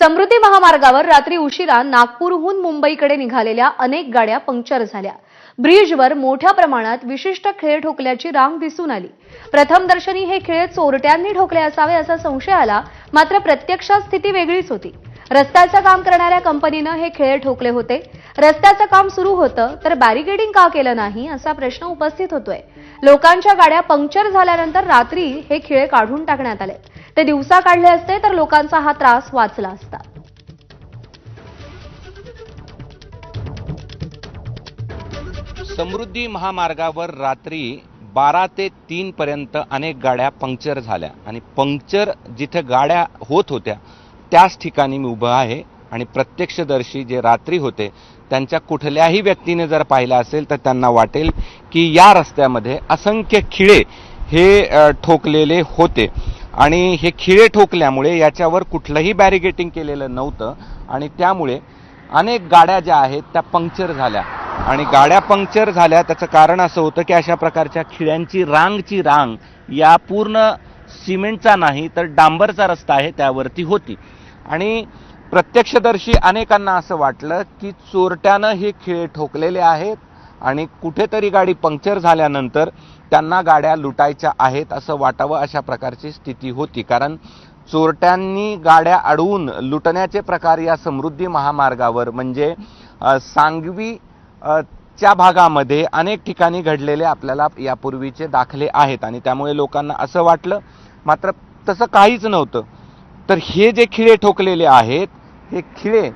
समृद्धी महामार्गावर रात्री उशिरा नागपूरहून मुंबईकडे निघालेल्या अनेक गाड्या पंक्चर झाल्या. ब्रिजवर मोठ्या प्रमाणात विशिष्ट खेळ ठोकल्याची रांग दिसून आली. प्रथमदर्शनी हे खेळ चोरट्यांनी ठोकले असावे असा संशय आला मात्र प्रत्यक्षात स्थिती वेगळीच होती. रस्त्याचं काम करणाऱ्या कंपनीनं हे खेळ ठोकले होते. रस्त्याचं काम सुरू होतं तर बॅरिकेडिंग का केलं नाही असा प्रश्न उपस्थित होतोय. लोकांच्या गाड्या पंक्चर झाल्यानंतर रात्री हे खेळ काढून टाकण्यात आले. ते दिवसा काढले असते तर लोकांचा हा त्रास वाचला असता. समृद्धी महामार्गावर रात्री बारा ते तीन पर्यंत अनेक गाड्या पंक्चर झाल्या. आणि पंक्चर जिथे गाड्या होत होत्या त्याच ठिकाणी मी उभं आहे आणि प्रत्यक्षदर्शी जे रात्री होते त्यांच्या कुठल्याही व्यक्तीने जर पाहिलं असेल तर त्यांना वाटेल की या रस्त्यामध्ये असंख्य खिळे हे ठोकलेले होते. आणि हे खिळे ठोकल्यामुळे याच्यावर कुठलंही बॅरिगेटिंग केलेलं नव्हतं. आणि त्यामुळे अनेक गाड्या ज्या आहेत त्या पंक्चर झाल्या. आणि गाड्या पंक्चर झाल्या त्याचं कारण असं होतं की अशा प्रकारच्या खिळ्यांची रांगची रांग या पूर्ण सिमेंटचा नाही तर डांबरचा रस्ता आहे त्यावरती होती. आणि प्रत्यक्षदर्शी अनेकांना असं वाटलं की चोरट्यानं हे खिळे ठोकलेले आहेत आणि कुठेतरी गाडी पंक्चर झाल्यानंतर त्यांना गाड्या लुटायच्या आहेत असं वाटावं अशा प्रकारची स्थिती होती. कारण चोरट्यांनी गाड्या अडवून लुटण्याचे प्रकार या समृद्धी महामार्गावर म्हणजे सांगवी च्या भागामध्ये अनेक ठिकाणी घडलेले आपल्याला यापूर्वीचे दाखले आहेत. आणि त्यामुळे लोकांना असं वाटलं मात्र तसं काहीच नव्हतं. तर हे जे खिळे ठोकलेले आहेत हे खिळे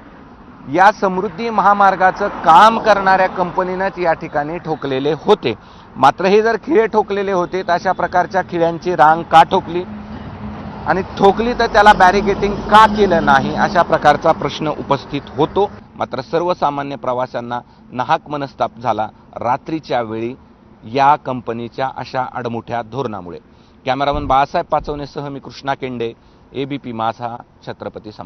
या समृद्धी महामार्गाचं काम करणाऱ्या कंपनीनंच या ठिकाणी ठोकलेले होते. मात्र हे जर खिळे ठोकलेले होते तर अशा प्रकारच्या खिळ्यांची रांग का ठोकली? आणि ठोकली तर त्याला बॅरिगेटिंग का केलं नाही अशा प्रकारचा प्रश्न उपस्थित होतो. मात्र सर्वसामान्य प्रवाशांना नाहक मनस्ताप झाला रात्रीच्या वेळी या कंपनीच्या अशा अडमुठ्या धोरणामुळे. कॅमेरामन बाळासाहेब पाचवणेसह मी कृष्णा केंडे पी माझा छत्रपती सम